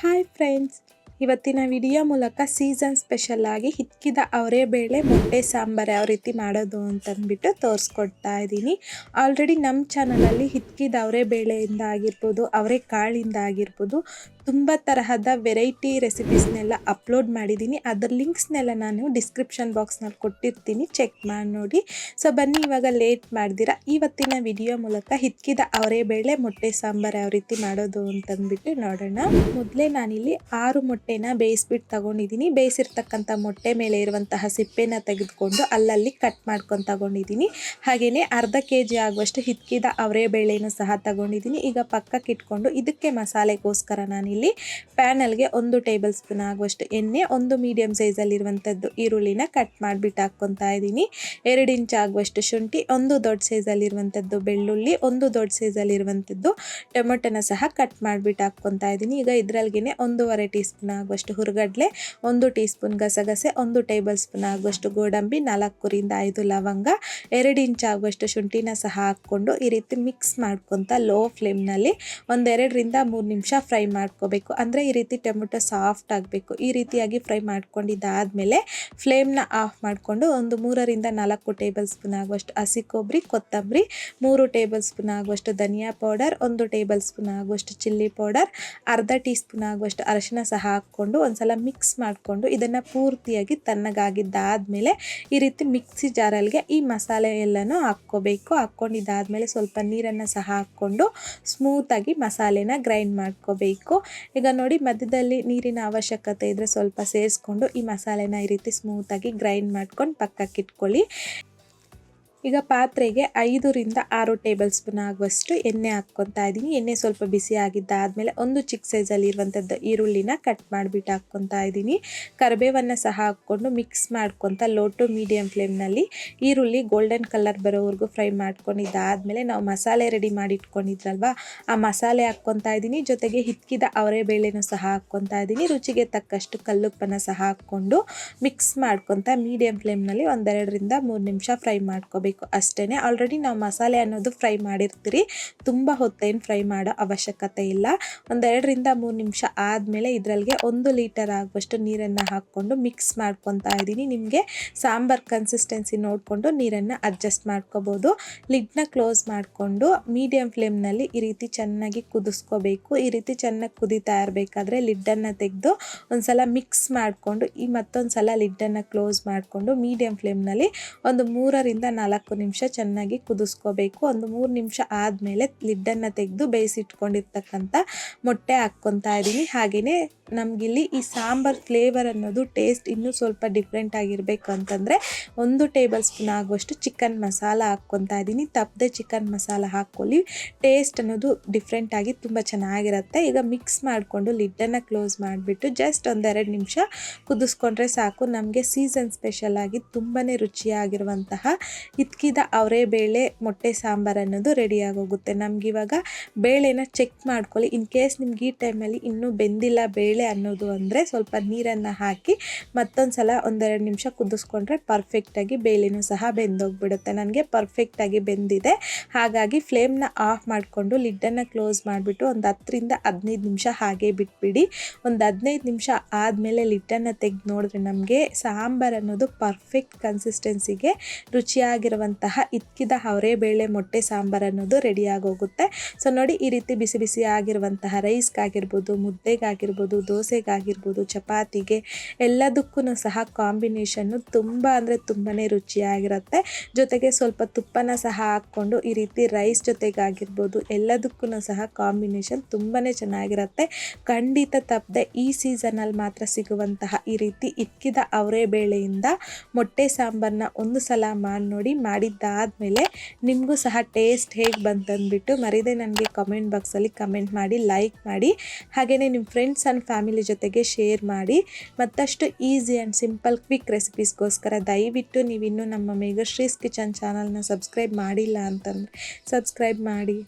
Hi friends. ಇವತ್ತಿನ video ಮೂಲಕ season special ಆಗಿ ಹಿಕ್ಕಿದ ಅವರೇ ಬೇಳೆ, ಮೊಟ್ಟೆ, ಸಾಂಬಾರು ಯಾವ ರೀತಿ ಮಾಡೋದು ಅಂತಂದ್ಬಿಟ್ಟು ತೋರಿಸ್ಕೊಡ್ತಾ ಇದ್ದೀನಿ. ಆಲ್ರೆಡಿ ನಮ್ಮ ಚಾನಲಲ್ಲಿ ಹಿಕ್ಕಿದ ಅವರೇ ಬೇಳೆಯಿಂದ ಆಗಿರ್ಬೋದು, ಅವರೇ ಕಾಳಿಂದ ಆಗಿರ್ಬೋದು ತುಂಬ ತರಹದ ವೆರೈಟಿ ರೆಸಿಪೀಸ್ನೆಲ್ಲ ಅಪ್ಲೋಡ್ ಮಾಡಿದ್ದೀನಿ ಅದರ ಲಿಂಕ್ಸ್ನೆಲ್ಲ ನಾನು ಡಿಸ್ಕ್ರಿಪ್ಷನ್ ಬಾಕ್ಸ್ನಲ್ಲಿ ಕೊಟ್ಟಿರ್ತೀನಿ. ಚೆಕ್ ಮಾಡಿ ನೋಡಿ. ಸೊ ಬನ್ನಿ, ಇವಾಗ ಲೇಟ್ ಮಾಡ್ದಿರ. ಇವತ್ತಿನ ವಿಡಿಯೋ ಮೂಲಕ ಹಿತ್ಕಿದ ಅವರೇ ಬೇಳೆ, ಮೊಟ್ಟೆ, ಸಾಂಬಾರು ಯಾವ ರೀತಿ ಮಾಡೋದು ಅಂತಂದ್ಬಿಟ್ಟು ನೋಡೋಣ. ಮೊದಲೇ ನಾನಿಲ್ಲಿ ಆರು ಮೊಟ್ಟೆನ ಬೇಯಿಸ್ಬಿಟ್ಟು ತಗೊಂಡಿದ್ದೀನಿ ಬೇಯಿಸಿರ್ತಕ್ಕಂಥ ಮೊಟ್ಟೆ ಮೇಲೆ ಇರುವಂತಹ ಸಿಪ್ಪೆನ ತೆಗೆದುಕೊಂಡು ಅಲ್ಲಲ್ಲಿ ಕಟ್ ಮಾಡ್ಕೊಂಡು ತಗೊಂಡಿದ್ದೀನಿ ಹಾಗೆಯೇ ಅರ್ಧ ಕೆ ಜಿ ಆಗುವಷ್ಟು ಹಿತ್ಕಿದ ಅವರೇ ಬೇಳೆನೂ ಸಹ ತಗೊಂಡಿದ್ದೀನಿ ಈಗ ಪಕ್ಕಕ್ಕೆ ಇಟ್ಕೊಂಡು ಇದಕ್ಕೆ ಮಸಾಲೆಗೋಸ್ಕರ ಇಲ್ಲಿ ಪ್ಯಾನಲ್ಗೆ ಒಂದು ಟೇಬಲ್ ಸ್ಪೂನ್ ಆಗುವಷ್ಟು ಎಣ್ಣೆ, ಒಂದು ಮೀಡಿಯಂ ಸೈಜಲ್ಲಿರುವಂಥದ್ದು ಈರುಳ್ಳಿನ ಕಟ್ ಮಾಡಿಬಿಟ್ಟು ಹಾಕ್ಕೊತಾ ಇದ್ದೀನಿ. ಎರಡು ಇಂಚ್ ಆಗುವಷ್ಟು ಶುಂಠಿ, ಒಂದು ದೊಡ್ಡ ಸೈಜಲ್ಲಿರುವಂಥದ್ದು ಬೆಳ್ಳುಳ್ಳಿ, ಒಂದು ದೊಡ್ಡ ಸೈಜಲ್ಲಿರುವಂಥದ್ದು ಟೊಮೆಟೊನ ಸಹ ಕಟ್ ಮಾಡಿಬಿಟ್ಟು ಹಾಕ್ಕೊತಾ ಇದ್ದೀನಿ. ಈಗ ಇದರಲ್ಲಿಗೆ ಒಂದೂವರೆ ಟೀ ಸ್ಪೂನ್ ಆಗುವಷ್ಟು ಹುರುಗಡ್ಲೆ, ಒಂದು ಟೀ ಸ್ಪೂನ್ ಗಸಗಸೆ, ಒಂದು ಟೇಬಲ್ ಸ್ಪೂನ್ ಆಗುವಷ್ಟು ಗೋಡಂಬಿ ನಾಲ್ಕರಿಂದ ಐದು ಲವಂಗ, ಎರಡು ಇಂಚ್ ಆಗುವಷ್ಟು ಶುಂಠಿನ ಸಹ ಹಾಕ್ಕೊಂಡು ಈ ರೀತಿ ಮಿಕ್ಸ್ ಮಾಡ್ಕೊತ ಲೋ ಫ್ಲೇಮ್ನಲ್ಲಿ ಒಂದೆರಡರಿಂದ ಮೂರು ನಿಮಿಷ ಫ್ರೈ ಮಾಡ್ಕೊ ಮಾಡ್ಕೋಬೇಕು. ಅಂದರೆ ಈ ರೀತಿ ಟೊಮೆಟೊ ಸಾಫ್ಟ್ ಆಗಬೇಕು. ಈ ರೀತಿಯಾಗಿ ಫ್ರೈ ಮಾಡ್ಕೊಂಡಿದ್ದಾದಮೇಲೆ ಫ್ಲೇಮ್ನ ಆಫ್ ಮಾಡಿಕೊಂಡು ಒಂದು ಮೂರರಿಂದ ನಾಲ್ಕು ಟೇಬಲ್ ಸ್ಪೂನ್ ಆಗುವಷ್ಟು ಹಸಿ ಕೊಬ್ಬರಿ, ಕೊತ್ತಂಬರಿ, ಮೂರು ಟೇಬಲ್ ಸ್ಪೂನ್ ಆಗುವಷ್ಟು ಧನಿಯಾ ಪೌಡರ್, ಒಂದು ಟೇಬಲ್ ಸ್ಪೂನ್ ಆಗುವಷ್ಟು ಚಿಲ್ಲಿ ಪೌಡರ್, ಅರ್ಧ ಟೀ ಸ್ಪೂನ್ ಆಗುವಷ್ಟು ಅರಶಿನ ಸಹ ಹಾಕ್ಕೊಂಡು ಒಂದ್ಸಲ ಮಿಕ್ಸ್ ಮಾಡಿಕೊಂಡು ಇದನ್ನು ಪೂರ್ತಿಯಾಗಿ ತಣ್ಣಗಾಗಿದ್ದಾದಮೇಲೆ ಈ ರೀತಿ ಮಿಕ್ಸಿ ಜಾರಲ್ಲಿಗೆ ಈ ಮಸಾಲೆ ಎಲ್ಲನೂ ಹಾಕ್ಕೋಬೇಕು. ಹಾಕ್ಕೊಂಡಿದ್ದಾದಮೇಲೆ ಸ್ವಲ್ಪ ನೀರನ್ನು ಸಹ ಹಾಕ್ಕೊಂಡು ಸ್ಮೂತಾಗಿ ಮಸಾಲೆನ ಗ್ರೈಂಡ್ ಮಾಡ್ಕೋಬೇಕು. ಈಗ ನೋಡಿ ಮಧ್ಯದಲ್ಲಿ ನೀರಿನ ಅವಶ್ಯಕತೆ ಇದ್ದರೆ ಸ್ವಲ್ಪ ಸೇರಿಸ್ಕೊಂಡು ಈ ಮಸಾಲೆನ ಈ ರೀತಿ ಸ್ಮೂತಾಗಿ ಗ್ರೈಂಡ್ ಮಾಡ್ಕೊಂಡು ಪಕ್ಕಕ್ಕೆ ಇಟ್ಕೊಳ್ಳಿ ಈಗ ಪಾತ್ರೆಗೆ ಐದರಿಂದ ಆರು ಟೇಬಲ್ ಸ್ಪೂನ್ ಆಗುವಷ್ಟು ಎಣ್ಣೆ ಹಾಕ್ಕೊತಾ ಇದ್ದೀನಿ. ಎಣ್ಣೆ ಸ್ವಲ್ಪ ಬಿಸಿ ಆಗಿದ್ದಾದಮೇಲೆ ಒಂದು ಚಿಕ್ಕ ಸೈಜಲ್ಲಿ ಇರುವಂಥದ್ದು ಈರುಳ್ಳಿನ ಕಟ್ ಮಾಡಿಬಿಟ್ಟು ಹಾಕ್ಕೊತಾ ಇದ್ದೀನಿ. ಕರಿಬೇವನ್ನು ಸಹ ಹಾಕ್ಕೊಂಡು ಮಿಕ್ಸ್ ಮಾಡ್ಕೊತ ಲೋ ಟು ಮೀಡಿಯಮ್ ಫ್ಲೇಮ್ನಲ್ಲಿ ಈರುಳ್ಳಿ ಗೋಲ್ಡನ್ ಕಲರ್ ಬರೋವರೆಗೂ ಫ್ರೈ ಮಾಡ್ಕೊಂಡಿದ್ದಾದಮೇಲೆ ನಾವು ಮಸಾಲೆ ರೆಡಿ ಮಾಡಿ ಇಟ್ಕೊಂಡಿದ್ರಲ್ವ ಆ ಮಸಾಲೆ ಹಾಕ್ಕೊತಾ ಇದ್ದೀನಿ. ಜೊತೆಗೆ ಹಿತ್ಕಿದ ಅವರೇ ಬೇಳೆನೂ ಸಹ ಹಾಕ್ಕೊತಾ ಇದ್ದೀನಿ. ರುಚಿಗೆ ತಕ್ಕಷ್ಟು ಕಲ್ಲುಪ್ಪನ್ನು ಸಹ ಹಾಕ್ಕೊಂಡು ಮಿಕ್ಸ್ ಮಾಡ್ಕೊತ ಮೀಡಿಯಮ್ ಫ್ಲೇಮ್ನಲ್ಲಿ ಒಂದೆರಡರಿಂದ ಮೂರು ನಿಮಿಷ ಫ್ರೈ ಮಾಡ್ಕೋಬೇಕು. ಅಷ್ಟೇ ಆಲ್ರೆಡಿ ನಾವು ಮಸಾಲೆ ಅನ್ನೋದು ಫ್ರೈ ಮಾಡಿರ್ತೀರಿ. ತುಂಬ ಹೊತ್ತೇನು ಫ್ರೈ ಮಾಡೋ ಅವಶ್ಯಕತೆ ಇಲ್ಲ. ಒಂದೆರಡರಿಂದ ಮೂರು ನಿಮಿಷ ಆದಮೇಲೆ ಇದರಲ್ಲಿಗೆ ಒಂದು ಲೀಟರ್ ಆಗುವಷ್ಟು ನೀರನ್ನು ಹಾಕ್ಕೊಂಡು ಮಿಕ್ಸ್ ಮಾಡ್ಕೊತಾ ಇದ್ದೀನಿ. ನಿಮಗೆ ಸಾಂಬಾರ್ ಕನ್ಸಿಸ್ಟೆನ್ಸಿ ನೋಡಿಕೊಂಡು ನೀರನ್ನು ಅಡ್ಜಸ್ಟ್ ಮಾಡ್ಕೋಬೋದು. ಲಿಡ್ನ ಕ್ಲೋಸ್ ಮಾಡಿಕೊಂಡು ಮೀಡಿಯಮ್ ಫ್ಲೇಮ್ನಲ್ಲಿ ಈ ರೀತಿ ಚೆನ್ನಾಗಿ ಕುದಿಸ್ಕೋಬೇಕು. ಈ ರೀತಿ ಚೆನ್ನಾಗಿ ಕುದೀತಾ ಇರಬೇಕಾದ್ರೆ ಲಿಡ್ಡನ್ನು ತೆಗೆದು ಒಂದ್ಸಲ ಮಿಕ್ಸ್ ಮಾಡಿಕೊಂಡು ಈ ಮತ್ತೊಂದು ಸಲ ಲಿಡ್ಡನ್ನು ಕ್ಲೋಸ್ ಮಾಡಿಕೊಂಡು ಮೀಡಿಯಮ್ ಫ್ಲೇಮ್ನಲ್ಲಿ ಒಂದು ಮೂರರಿಂದ ನಾಲ್ಕು ನಾಲ್ಕು ನಿಮಿಷ ಚೆನ್ನಾಗಿ ಕುದಿಸ್ಕೋಬೇಕು. ಒಂದು ಮೂರು ನಿಮಿಷ ಆದಮೇಲೆ ಲಿಡ್ಡನ್ನು ತೆಗೆದು ಬೇಯಿಸಿಟ್ಕೊಂಡಿರ್ತಕ್ಕಂಥ ಮೊಟ್ಟೆ ಹಾಕ್ಕೊತಾ ಇದ್ದೀನಿ. ಹಾಗೆಯೇ ನಮಗಿಲ್ಲಿ ಈ ಸಾಂಬಾರ್ ಫ್ಲೇವರ್ ಅನ್ನೋದು ಟೇಸ್ಟ್ ಇನ್ನೂ ಸ್ವಲ್ಪ ಡಿಫ್ರೆಂಟ್ ಆಗಿರಬೇಕು ಅಂತಂದರೆ ಒಂದು ಟೇಬಲ್ ಸ್ಪೂನ್ ಆಗುವಷ್ಟು ಚಿಕನ್ ಮಸಾಲ ಹಾಕ್ಕೊತಾ ಇದ್ದೀನಿ. ತಪ್ಪದೆ ಚಿಕನ್ ಮಸಾಲ ಹಾಕ್ಕೊಳ್ಳಿ. ಟೇಸ್ಟ್ ಅನ್ನೋದು ಡಿಫ್ರೆಂಟಾಗಿ ತುಂಬ ಚೆನ್ನಾಗಿರುತ್ತೆ. ಈಗ ಮಿಕ್ಸ್ ಮಾಡಿಕೊಂಡು ಲಿಡ್ಡನ್ನು ಕ್ಲೋಸ್ ಮಾಡಿಬಿಟ್ಟು ಜಸ್ಟ್ ಒಂದೆರಡು ನಿಮಿಷ ಕುದಿಸ್ಕೊಂಡ್ರೆ ಸಾಕು. ನಮಗೆ ಸೀಸನ್ ಸ್ಪೆಷಲ್ ಆಗಿ ತುಂಬಾ ರುಚಿಯಾಗಿರುವಂತಹ ಇತ್ಕಿದ ಅವರೇ ಬೇಳೆ ಮೊಟ್ಟೆ ಸಾಂಬಾರು ಅನ್ನೋದು ರೆಡಿಯಾಗೋಗುತ್ತೆ ನಮಗಿವಾಗ ಬೇಳೆನ ಚೆಕ್ ಮಾಡ್ಕೊಳ್ಳಿ. ಇನ್ ಕೇಸ್ ನಿಮ್ಗೆ ಈ ಟೈಮಲ್ಲಿ ಇನ್ನೂ ಬೆಂದಿಲ್ಲ, ಬೇಳೆ ಅನ್ನೋದು ಅಂದರೆ ಸ್ವಲ್ಪ ನೀರನ್ನು ಹಾಕಿ ಮತ್ತೊಂದು ಸಲ ಒಂದೆರಡು ನಿಮಿಷ ಕುದಿಸ್ಕೊಂಡ್ರೆ ಪರ್ಫೆಕ್ಟಾಗಿ ಬೇಳೆನೂ ಸಹ ಬೆಂದೋಗ್ಬಿಡುತ್ತೆ. ನನಗೆ ಪರ್ಫೆಕ್ಟಾಗಿ ಬೆಂದಿದೆ. ಹಾಗಾಗಿ ಫ್ಲೇಮ್ನ ಆಫ್ ಮಾಡಿಕೊಂಡು ಲಿಡ್ಡನ್ನು ಕ್ಲೋಸ್ ಮಾಡಿಬಿಟ್ಟು ಒಂದು ಹತ್ತರಿಂದ ಹದಿನೈದು ನಿಮಿಷ ಹಾಗೆ ಬಿಟ್ಬಿಡಿ. ಒಂದು ಹದಿನೈದು ನಿಮಿಷ ಆದಮೇಲೆ ಲಿಡ್ಡನ್ನು ತೆಗೆದು ನೋಡಿದ್ರೆ ನಮಗೆ ಸಾಂಬಾರು ಅನ್ನೋದು ಪರ್ಫೆಕ್ಟ್ ಕನ್ಸಿಸ್ಟೆನ್ಸಿಗೆ ರುಚಿಯಾಗಿರುವಂತಹ ಇಕ್ಕಿದ ಅವರೇ ಬೇಳೆ ಮೊಟ್ಟೆ ಸಾಂಬಾರು ಅನ್ನೋದು ರೆಡಿಯಾಗೋಗುತ್ತೆ ಸೊ ನೋಡಿ ಈ ರೀತಿ ಬಿಸಿ ಬಿಸಿ ಆಗಿರುವಂತಹ ರೈಸ್ಗಾಗಿರ್ಬೋದು ಮುದ್ದೆಗಾಗಿರ್ಬೋದು ದೋಸೆಗಾಗಿರ್ಬೋದು, ಚಪಾತಿಗೆ ಎಲ್ಲದಕ್ಕೂ ಸಹ ಕಾಂಬಿನೇಷನ್ನು ತುಂಬ ಅಂದರೆ ತುಂಬಾ ರುಚಿಯಾಗಿರುತ್ತೆ. ಜೊತೆಗೆ ಸ್ವಲ್ಪ ತುಪ್ಪನ ಸಹ ಹಾಕ್ಕೊಂಡು ಈ ರೀತಿ ರೈಸ್ ಜೊತೆಗಾಗಿರ್ಬೋದು ಎಲ್ಲದಕ್ಕೂ ಸಹ ಕಾಂಬಿನೇಷನ್ ತುಂಬಾ ಚೆನ್ನಾಗಿರುತ್ತೆ. ಖಂಡಿತ ತಪ್ಪದೆ ಈ ಸೀಸನಲ್ಲಿ ಮಾತ್ರ ಸಿಗುವಂತಹ ಈ ರೀತಿ ಇಕ್ಕಿದ ಅವರೇ ಬೇಳೆಯಿಂದ ಮೊಟ್ಟೆ ಸಾಂಬಾರನ್ನ ಒಂದು ಸಲ ಮಾಡಿ ನೋಡಿ ಮಾಡಿದ್ದಾದಮೇಲೆ ನಿಮಗೂ ಸಹ ಟೇಸ್ಟ್ ಹೇಗೆ ಬಂತಂದ್ಬಿಟ್ಟು ಮರಿದೆ ನನಗೆ ಕಮೆಂಟ್ ಬಾಕ್ಸಲ್ಲಿ ಕಮೆಂಟ್ ಮಾಡಿ ಲೈಕ್ ಮಾಡಿ. ಹಾಗೆಯೇ ನಿಮ್ಮ ಫ್ರೆಂಡ್ಸ್ ಆ್ಯಂಡ್ ಫ್ಯಾಮಿಲಿ ಜೊತೆಗೆ ಶೇರ್ ಮಾಡಿ ಮತ್ತಷ್ಟು ಈಸಿ ಆ್ಯಂಡ್ ಸಿಂಪಲ್ ಕ್ವಿಕ್ ರೆಸಿಪೀಸ್ಗೋಸ್ಕರ ದಯವಿಟ್ಟು ನೀವಿನ್ನೂ ನಮ್ಮ ಮೇಘಶ್ರೀಸ್ ಕಿಚನ್ ಚಾನಲ್ನ ಸಬ್ಸ್ಕ್ರೈಬ್ ಮಾಡಿಲ್ಲ ಅಂತಂದರೆ ಸಬ್ಸ್ಕ್ರೈಬ್ ಮಾಡಿ.